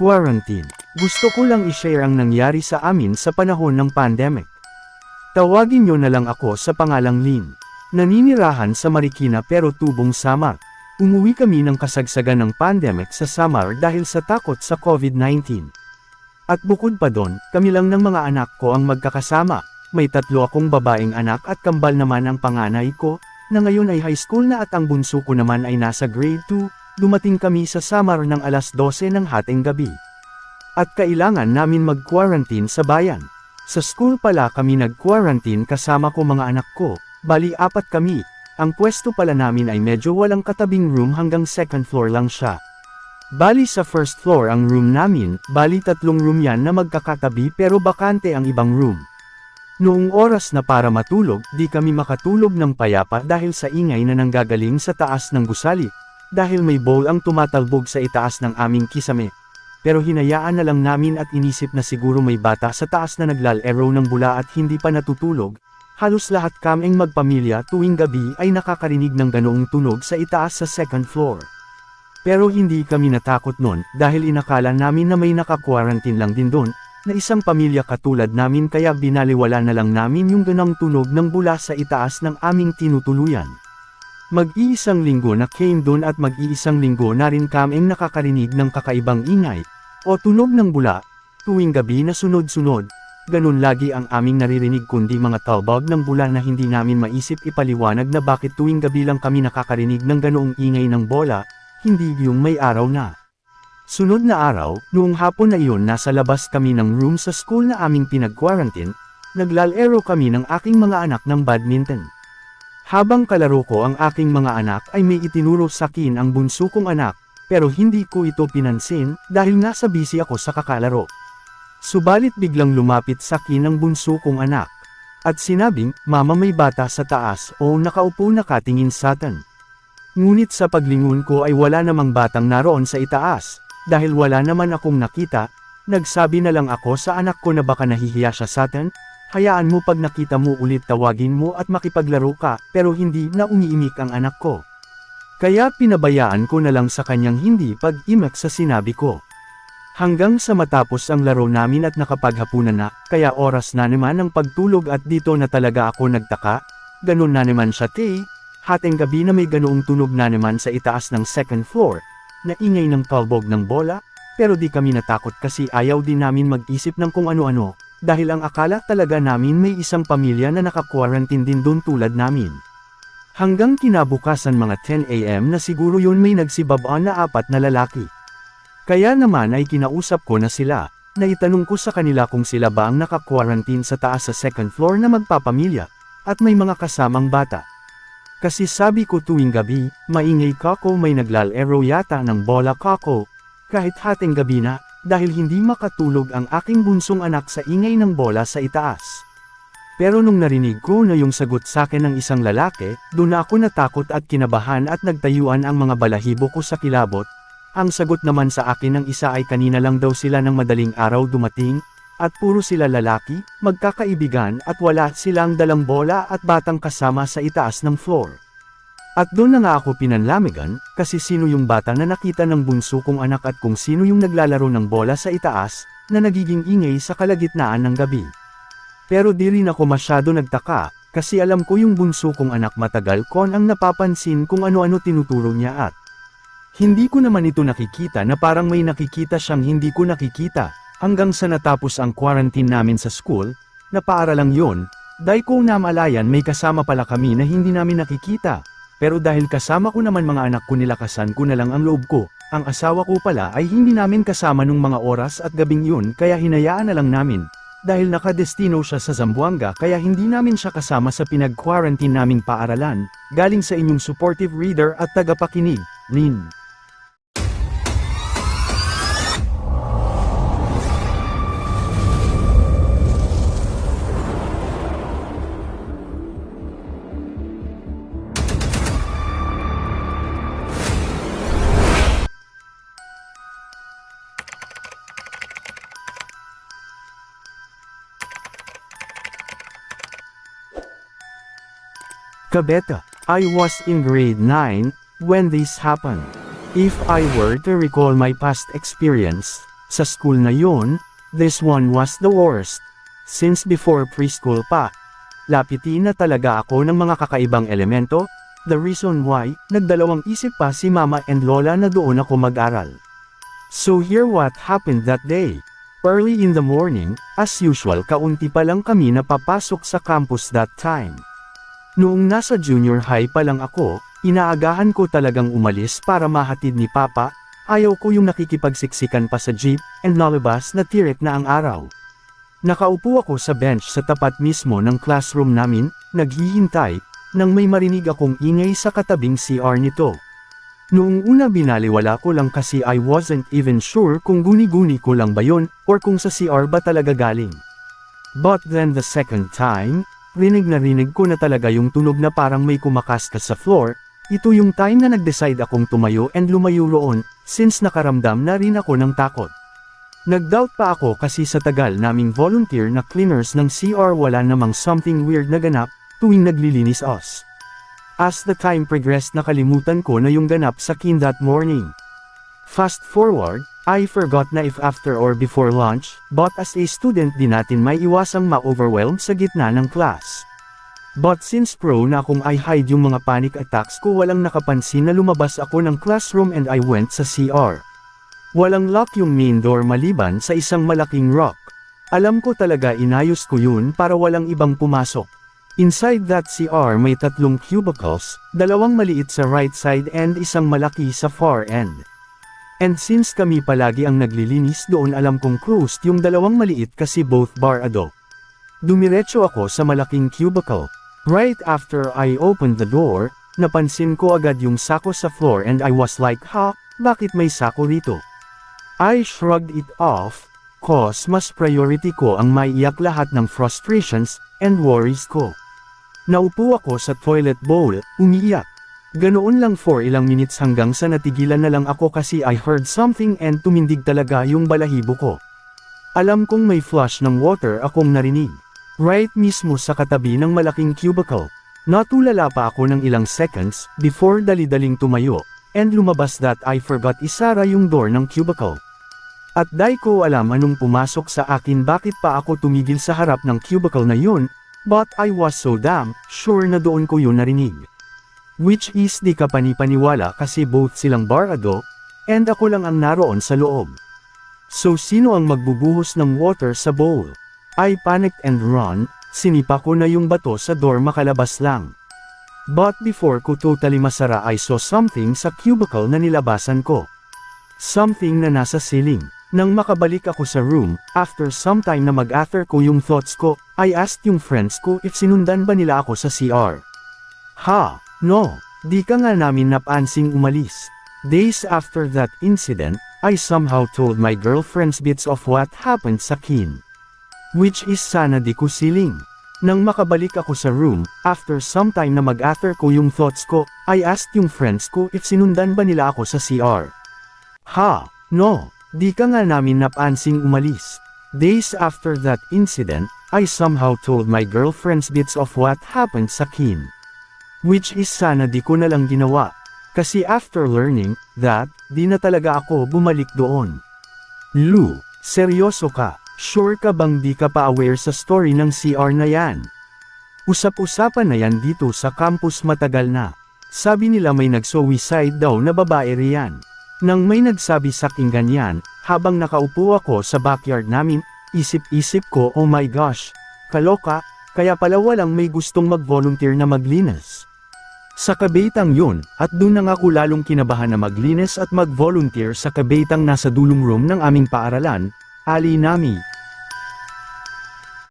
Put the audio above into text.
Quarantine. Gusto ko lang i-share ang nangyari sa amin sa panahon ng pandemic. Tawagin nyo na lang ako sa pangalang Lin. Naninirahan sa Marikina pero tubong Samar. Umuwi kami ng kasagsagan ng pandemic sa Samar dahil sa takot sa COVID-19. At bukod pa doon, kami lang ng mga anak ko ang magkakasama. May tatlo akong babaeng anak at kambal naman ang panganay ko, na ngayon ay high school na at ang bunso ko naman ay nasa grade 2, dumating kami sa Samar ng alas 12 ng hating gabi. At kailangan namin mag-quarantine sa bayan. Sa school pala kami nag-quarantine kasama ko mga anak ko, bali apat kami. Ang pwesto pala namin ay medyo walang katabing room hanggang second floor lang siya. Bali sa first floor ang room namin, bali tatlong room yan na magkakatabi pero bakante ang ibang room. Noong oras na para matulog, di kami makatulog ng payapa dahil sa ingay na nanggagaling sa taas ng gusali, dahil may bowl ang tumatalbog sa itaas ng aming kisame. Pero hinayaan na lang namin at inisip na siguro may bata sa taas na naglalaro ng bula at hindi pa natutulog, halos lahat kaming magpamilya tuwing gabi ay nakakarinig ng ganoong tunog sa itaas sa second floor. Pero hindi kami natakot nun dahil inakala namin na may naka-quarantine lang din doon, na isang pamilya katulad namin kaya binaliwala na lang namin yung ganang tunog ng bula sa itaas ng aming tinutuluyan. Mag-iisang linggo na came doon at mag-iisang linggo na rin kaming nakakarinig ng kakaibang ingay, o tunog ng bula, tuwing gabi na sunod-sunod, ganun lagi ang aming naririnig kundi mga talbog ng bula na hindi namin maisip ipaliwanag na bakit tuwing gabi lang kami nakakarinig ng ganoong ingay ng bola, hindi yung may araw na. Sunod na araw, noong hapon na iyon nasa labas kami ng room sa school na aming pinag-quarantine, naglalaro kami ng aking mga anak ng badminton. Habang kalaro ko ang aking mga anak ay may itinuro sa akin ang bunso kong anak, pero hindi ko ito pinansin dahil nasa busy ako sa kakalaro. Subalit biglang lumapit sa akin ang bunso kong anak. At sinabing, mama may bata sa taas o nakaupo nakatingin sa atin. Ngunit sa paglingon ko ay wala namang batang naroon sa itaas, dahil wala naman akong nakita, nagsabi na lang ako sa anak ko na baka nahihiya siya sa atin, hayaan mo pag nakita mo ulit tawagin mo at makipaglaro ka, pero hindi na umiimik ang anak ko. Kaya pinabayaan ko na lang sa kanyang hindi pag-imak sa sinabi ko. Hanggang sa matapos ang laro namin at nakapaghapunan na, kaya oras na naman ang pagtulog at dito na talaga ako nagtaka, ganun na naman siya tay, hating gabi na may ganoong tunog na naman sa itaas ng second floor, na ingay ng talbog ng bola, pero di kami natakot kasi ayaw din namin mag-isip ng kung ano-ano, dahil ang akala talaga namin may isang pamilya na naka-quarantine din doon tulad namin. Hanggang kinabukasan mga 10am na siguro yun may nagsibabaan na apat na lalaki. Kaya naman ay kinausap ko na sila, na itanong ko sa kanila kung sila ba ang naka-quarantine sa taas sa second floor na magpapamilya, at may mga kasamang bata. Kasi sabi ko tuwing gabi, maingay kako may naglalaro yata ng bola kako, kahit hating gabi na, dahil hindi makatulog ang aking bunsong anak sa ingay ng bola sa itaas. Pero nung narinig ko na yung sagot sa akin ng isang lalaki, doon ako natakot at kinabahan at nagtayuan ang mga balahibo ko sa kilabot. Ang sagot naman sa akin ng isa ay kanina lang daw sila ng madaling araw dumating, at puro sila lalaki, magkakaibigan at wala silang dalang bola at batang kasama sa itaas ng floor. At doon na nga ako pinanlamigan, kasi sino yung bata na nakita ng bunso kong anak at kung sino yung naglalaro ng bola sa itaas, na nagiging ingay sa kalagitnaan ng gabi. Pero di rin ako masyado nagtaka, kasi alam ko yung bunso kong anak matagal kon ang napapansin kung ano-ano tinuturo niya at hindi ko naman ito nakikita na parang may nakikita siyang hindi ko nakikita, hanggang sa natapos ang quarantine namin sa school, na para lang yon, dahil kung namalayan may kasama pala kami na hindi namin nakikita. Pero dahil kasama ko naman mga anak ko nilakasan ko na lang ang loob ko, ang asawa ko pala ay hindi namin kasama nung mga oras at gabing yun kaya hinayaan na lang namin. Dahil nakadestino siya sa Zamboanga kaya hindi namin siya kasama sa pinag-quarantine naming paaralan, galing sa inyong supportive reader at tagapakinig, Lin. Kabeta, I was in grade 9 when this happened. If I were to recall my past experience, Sa school na yon, this one was the worst. Since before preschool pa, lapitin na talaga ako ng mga kakaibang elemento, the reason why, nagdalawang isip pa si mama and lola na doon ako mag-aral. So here what happened that day. Early in the morning, as usual kaunti pa lang kami na papasok sa campus that time. Noong nasa junior high pa lang ako, inaagahan ko talagang umalis para mahatid ni Papa, ayaw ko yung nakikipagsiksikan pa sa jeep, and nalabas na tirik na ang araw. Nakaupo ako sa bench sa tapat mismo ng classroom namin, naghihintay, nang may marinig akong ingay sa katabing CR nito. Noong una binaliwala ko lang kasi I wasn't even sure kung guni-guni ko lang ba yun, or kung sa CR ba talaga galing. But then the second time, rinig na rinig ko na talaga yung tunog na parang may kumakaskas sa floor, ito yung time na nag-decide akong tumayo and lumayo roon, since nakaramdam na rin ako ng takot. Nag-doubt pa ako kasi sa tagal naming volunteer na cleaners ng CR wala namang something weird na ganap, tuwing naglilinis us. As the time progressed nakalimutan ko na yung ganap sa kin that morning. Fast forward, I forgot na if after or before lunch, but as a student din natin may iwasang ma-overwhelm sa gitna ng class. But since pro na kung I hide yung mga panic attacks ko walang nakapansin na lumabas ako ng classroom and I went sa CR. Walang lock yung main door maliban sa isang malaking rock. Alam ko talaga inayos ko yun para walang ibang pumasok. Inside that CR may tatlong cubicles, dalawang maliit sa right side and isang malaki sa far end. And since kami palagi ang naglilinis doon alam kong closed yung dalawang maliit kasi both barado. Dumiretso ako sa malaking cubicle. Right after I opened the door, napansin ko agad yung sako sa floor and I was like ha, bakit may sako rito? I shrugged it off, cause mas priority ko ang maiyak lahat ng frustrations and worries ko. Naupo ako sa toilet bowl, umiiyak. Ganoon lang for ilang minutes hanggang sa natigilan na lang ako kasi I heard something and tumindig talaga yung balahibo ko. Alam kong may flush ng water akong narinig. Right mismo sa katabi ng malaking cubicle. Natulala pa ako ng ilang seconds before dali-daling tumayo, and lumabas that I forgot isara yung door ng cubicle. At di ko alam anong pumasok sa akin bakit pa ako tumigil sa harap ng cubicle na yun, but I was so damn sure na doon ko yun narinig. Which is di ka panipaniwala kasi both silang barado, and ako lang ang naroon sa loob. So sino ang magbubuhos ng water sa bowl? I panicked and run, sinipa ko na yung bato sa door makalabas lang. But before ko totally masara I saw something sa cubicle na nilabasan ko. Something na nasa ceiling. Nang makabalik ako sa room, after some time na mag-after ko yung thoughts ko, I asked yung friends ko if sinundan ba nila ako sa CR. Ha, no, di ka nga namin napansing umalis. Days after that incident, I somehow told my girlfriends bits of what happened sa kin. Which is sana di ko siling. Nang makabalik ako sa room, after some time na mag-after ko yung thoughts ko, I asked yung friends ko if sinundan ba nila ako sa CR. Ha, no, di ka nga namin napansing umalis. Days after that incident, I somehow told my girlfriends bits of what happened sa kin. Which is sana di ko na lang ginawa. Kasi after learning, that, di na talaga ako bumalik doon. Lu, seryoso ka, sure ka bang di ka pa aware sa story ng CR na yan? Usap-usapan na yan dito sa campus matagal na. Sabi nila may nagsuicide daw na babae riyan. Nang may nagsabi sa aking ganyan, habang nakaupo ako sa backyard namin, isip-isip ko oh my gosh, kaloka, kaya pala walang may gustong mag-volunteer na maglinis. Sa kabaitang yun, at doon na ako lalong kinabahan na maglinis at mag-volunteer sa kabaitang nasa dulong room ng aming paaralan, Ali Nami,